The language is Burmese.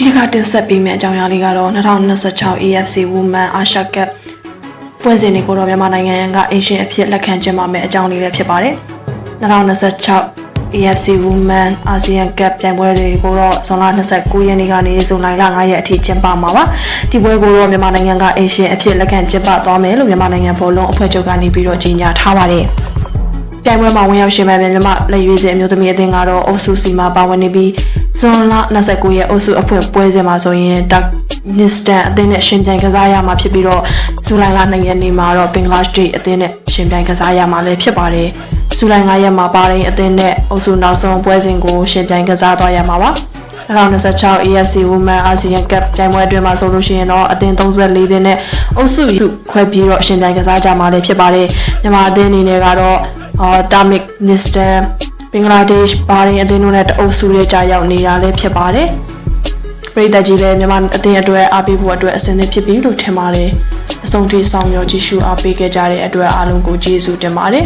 ဒီတစ်ခါတင်ဆက်ပေးမယ့်အကြောင်းအရာလေးကတော့2026 AFC Women Asia Cup ပွဲစဉ်တွေကိုတော့မြန်မာနိုင်ငံကအင်ရှင်အဖြစ်လက်ခံကျင်းပမယ့်အကြောင်းလေးလည်းဖြစ်ပါတယ်2026 AFC Women ASEAN Cup ပြိုင်ပွဲတွေကိုတော့ဇွန်လ29ရက်နေ့ကနေဇူလိုင်လ9ရက်အထိကျင်းပမှာပါဒီပွဲကိုတော့မြန်မာနိုင်ငံကအင်ရှင်အဖြစ်လက်ခံကျင်းပသွားမယ်လို့မြန်မာနိုင်ငံဘောလုံးအဖွဲ့ချုပ်ကနေပြီးတော့ကြေညာထားပါတယ်ပြိုင်ပွဲမှာဝင်ရောက်ရှင်မဲ့မြန်မာလက်ရွေးစင်အမျိုးသမီးအသင်းကတော့အုပ်စုစီမှာပါဝင်နေပြီး ဇွန်လ29ရက်အုပ်စုအဖွဲ့ပွဲစဉ်မှာဆိုရင်တက်နစ္စတန်အသင်းနဲ့ရှင်ပြိုင်ကစားရမှာဖြစ်ပြီးတော့ဇူလိုင်လ2ရက်နေ့မှာတော့ဘင်္ဂလားဒေ့ရှ်အသင်းနဲ့ရှင်ပြိုင်ကစားရမှာလည်းဖြစ်ပါတယ်ဇူလိုင်9ရက်မှာပါရင်အသင်းနဲ့အုပ်စုနောက်ဆုံးပွဲစဉ်ကိုရှင်ပြိုင်ကစားသွားရမှာပါ2026 AFC Women ASEAN Cup ပြိုင်ပွဲအတွင်းမှာဆိုလို့ရှိရင်တော့အသင်း34သင်းနဲ့အုပ်စုခွဲပြီးတော့ရှင်ပြိုင်ကစားကြမှာလည်းဖြစ်ပါတယ်မြန်မာအသင်းအနေနဲ့ကတော့အာတာမစ်နစ္စတန် ဘင်္ဂလားဒေ့ရှ်ဘာရင်အသင်းတို့နဲ့တအုပ်စုရဲ့ကြာရောက်နေတာလည်းဖြစ်ပါတယ်ပြည်သက်ကြီးလည်းမြန်မာအသင်းအတွက်အားပေးဖို့အတွက်အစဉ်သင့်ဖြစ်ပြီလို့ထင်ပါတယ်အဆုံးထိဆောင်ရောကြည့်ရှုအားပေးခဲ့ကြတဲ့အတွက်အားလုံးကိုကျေးဇူးတင်ပါတယ်